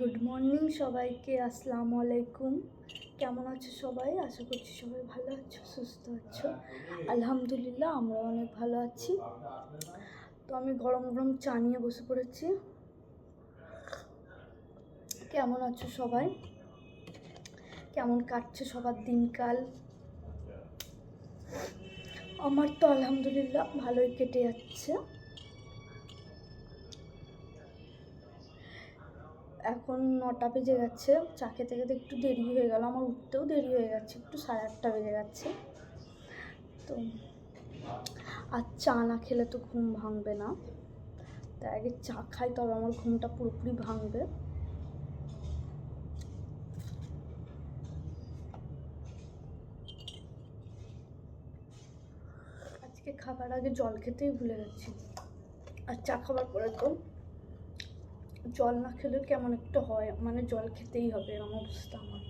Good morning সবাইকে, আসসালামু আলাইকুম। কেমন আছো সবাই? আশা করছি সবাই ভালো আছো, সুস্থ আছো। আলহামদুলিল্লাহ আমরা অনেক ভালো আছি। তো আমি গরম গরম চা নিয়ে বসে পড়েছি। কেমন আছো সবাই? কেমন কাটছে সবার দিনকাল? আমার তো আলহামদুলিল্লাহ ভালোই কেটে যাচ্ছে। এখন নটা বেজে গেছে, চা খেতে খেতে একটু দেরি হয়ে গেল, আমার উঠতেও দেরি হয়ে গেছে একটু সাড়ে আটটা বেজে গেছে। তো, আর চা না খেলে তো ঘুম ভাঙবে না। তাই আগে চা খাই, তবে আমার ঘুমটা পুরোপুরি ভাঙবে। আজকে খাবার আগে জল খেতেই ভুলে গেছি। আর চা খাবার পরে তো জল না খেলে কেমন একটা হয়? মানে জল খেতেই হবে এরকম অবস্থা আমার।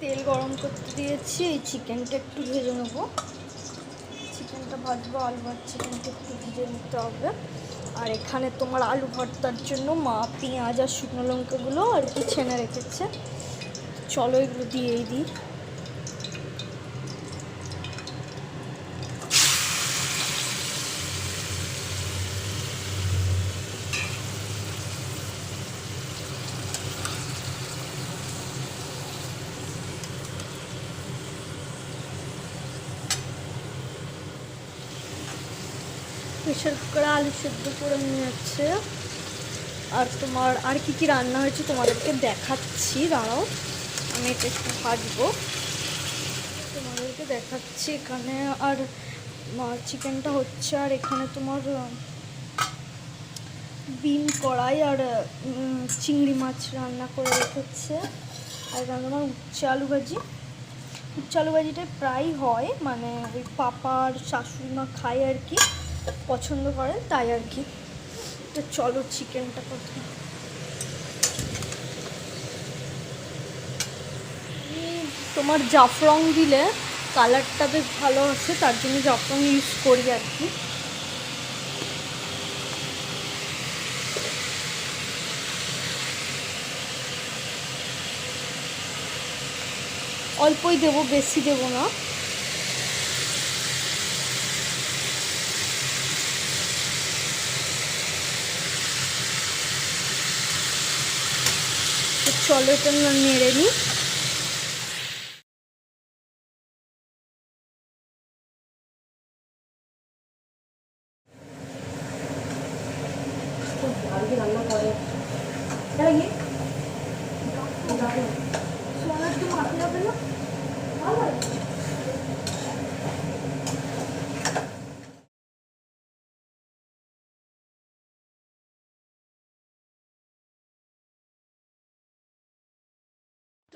তেল গরম করতে দিয়েছি, এই চিকেনটা একটু ভেজে নেব। চিকেনটা ভাজবো, আলু ভাত চিকেনটা একটু ভেজে নিতে হবে। আর এখানে তোমার আলু ভর্তার জন্য মা, পেঁয়াজ আর শুকনো লঙ্কাগুলো আর কি ছেনে রেখেছে। চলো এগুলো দিয়েই দিই। প্রেশার কুকারে আলু সেদ্ধ করে নিয়েছে। আর তোমার, আর কি কি রান্না হয়েছে তোমাদেরকে দেখাচ্ছি, দাঁড়াও। আমি এটা একটু ভাজবো। তোমাদেরকে দেখাচ্ছি এখানে, আর চিকেনটা হচ্ছে, আর এখানে তোমার, বিন কড়াই আর চিংড়ি মাছ রান্না করে রেখেছে। আর এখানে তোমার উচ্ছে আলু ভাজি। উচ্ছে আলু ভাজিটা প্রায় হয় মানে ওই পাপার শাশুড়ি মা খায় আর কি। পছন্দ করেন, তাই আর কি। তো চলো চিকেনটা প্রথমে। তোমার জাফরং দিলে কালারটা বেশ ভালো আসে, তার জন্য জাফরং ইউজ করি আর কি। অল্পই দেবো, বেশি দেবো না। চলো এটা নেড়ে নিই।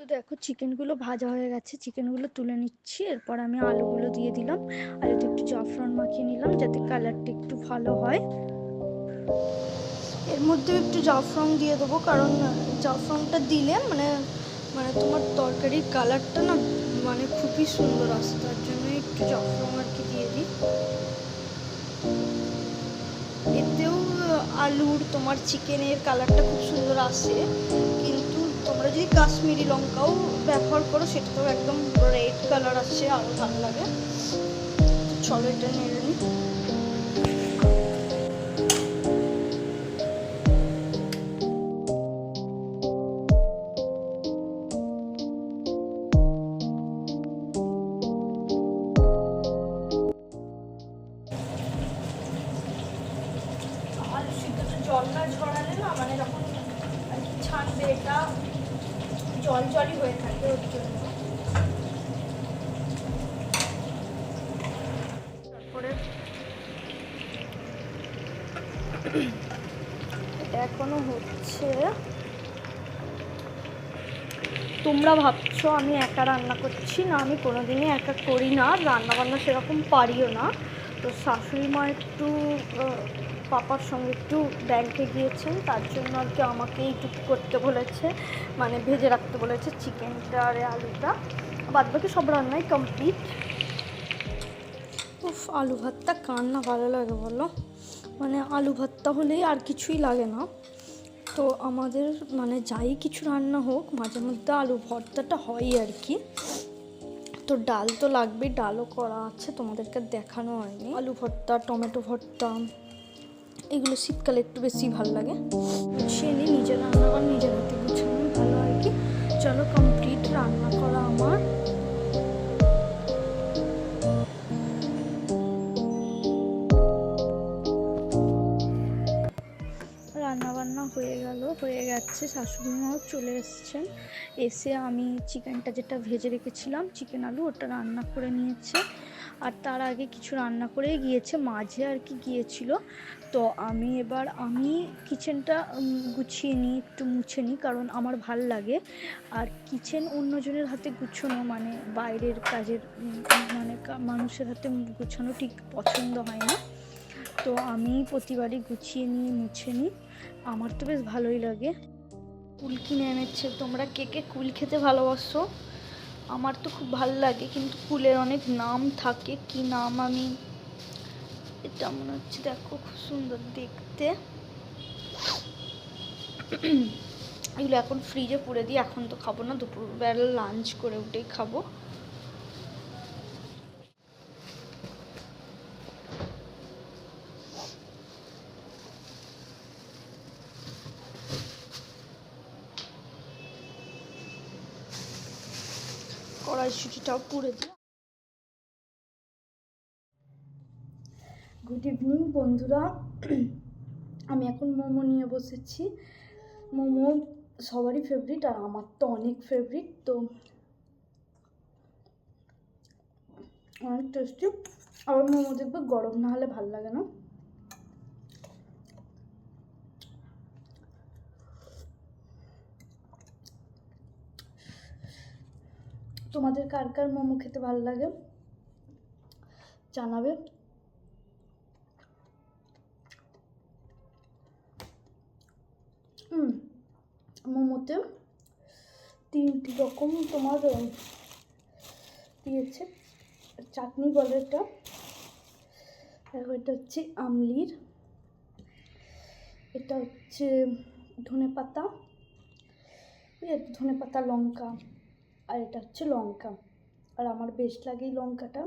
তো দেখো চিকেনগুলো ভাজা হয়ে গেছে। চিকেনগুলো তুলে নিচ্ছি, এরপর আমি আলুগুলো দিয়ে দিলাম। আলুতে একটু জাফরান মাখিয়ে নিলাম যাতে কালারটা একটু ভালো হয়। এর মধ্যে একটু জাফরং দিয়ে দেবো, কারণ জাফরংটা দিলে মানে মানে তোমার তরকারির কালারটা না মানে খুবই সুন্দর আসে, তার জন্য একটু জাফরং আর কি দিয়ে দিই। এতেও আলুর তোমার চিকেনের কালারটা খুব সুন্দর আসে, কিন্তু তোমরা যদি কাশ্মীরি লঙ্কাও ব্যবহার করো, সেটাতেও একদম রেড কালার আসছে আরও ভালো লাগে। চলো এটা নেড়ে নিই আলু সিদ্ধটা জল না ঝরালে না মানে যখন ছানবে এটা জল জলই হয়ে থাকে ওর জন্য। তারপরে এটা এখনও হচ্ছে। তোমরা ভাবছ আমি একা রান্না করছি? না, আমি কোনোদিনই একা করি না। রান্না বান্না সেরকম পারিও না। তো শাশুড়ি মা একটু পাপার সঙ্গে একটু ব্যাংকে গিয়েছেন, তার জন্য আর কি আমাকে এইটুকু করতে বলেছে মানে ভেজে রাখতে বলেছে চিকেনটা আর আলুটা। বাদ বাকি সব রান্নাই কমপ্লিট উফ, আলু ভাতটা কার না ভালো লাগে বলো? মানে আলু ভাতটা হলেই আর কিছুই লাগে না। তো আমাদের মানে যাই কিছু রান্না হোক, মাঝে মধ্যে আলু ভর্তাটা হয়ই আর কি। তো ডাল তো লাগবেই, ডালও করা আছে, তোমাদেরকে দেখানো হয়নি। আলু ভর্তা, টমেটো ভর্তা এগুলো শীতকালে একটু বেশি ভালো লাগে। গুছিয়ে নিই, নিজের রান্না করা নিজের হাতে গুছানো ভালো আর কি? চলো কমপ্লিট রান্না করা আমার। রান্না বান্না হয়ে গেল, হয়ে গেছে শাশুড়ি মাও চলে এসছেন। এসে আমি চিকেনটা যেটা ভেজে রেখেছিলাম চিকেন আলু, ওটা রান্না করে নিয়েছে। আর তার আগে কিছু রান্না করে গিয়েছে, মাঝে আর কি গিয়েছিল। তো আমি এবার, আমি কিচেনটা গুছিয়ে নিই, একটু মুছে নিই, কারণ আমার ভালো লাগে। আর কিচেন অন্যজনের হাতে গুছোনো মানে বাইরের কাজের মানে মানুষের হাতে গুছানো ঠিক পছন্দ হয় না। তো আমি প্রতিবারই গুছিয়ে নিই, মুছে নিই। আমার তো বেশ ভালোই লাগে। কুল কিনে এনেছে। তোমরা কে কে কুল খেতে ভালোবাসো? আমার তো খুব ভালো লাগে, কিন্তু ফুলের অনেক নাম থাকে। কি নাম আমি? এটা মনে হচ্ছে, দেখো, খুব সুন্দর দেখতে। এগুলো এখন ফ্রিজে পুরে দিই, এখন তো খাব না, দুপুরবেলা লাঞ্চ করে উঠেই খাব। কড়াইশুটিটাও পুড়ে দিই গুড ইভিনিং বন্ধুরা। আমি এখন মোমো নিয়ে বসেছি। মোমো সবারই ফেভারিট আর আমার তো অনেক ফেভারিট তো অনেক টেস্টি আবার মোমো দেখবে গরম না হলে ভালো লাগে না। তোমাদের কার কার মোমো খেতে ভালো লাগে? জানাবে। মোমোতে তিনটি রকম তোমার দিয়েছে। চাটনি বলে এটা এটা হচ্ছে আমলির। এটা হচ্ছে ধনে পাতা ধনে পাতা লঙ্কা। আর এটা হচ্ছে লঙ্কা। আর আমার বেশ লাগে এই লঙ্কাটা।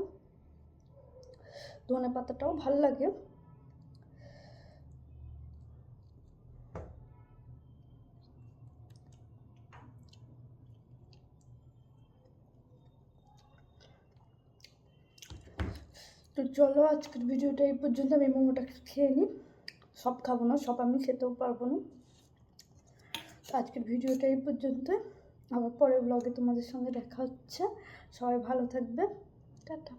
ধনে পাতাটাও ভালো লাগে। তো চলো আজকের ভিডিওটা এই পর্যন্ত, আমি মোমোটা খেয়ে নিই। সব খাব না, সব আমি খেতেও পারব না। আজকের ভিডিওটা এই পর্যন্ত। আবার পরের ব্লগে তোমাদের সঙ্গে দেখা হচ্ছে। সবাই ভালো থাকবে। টাটা।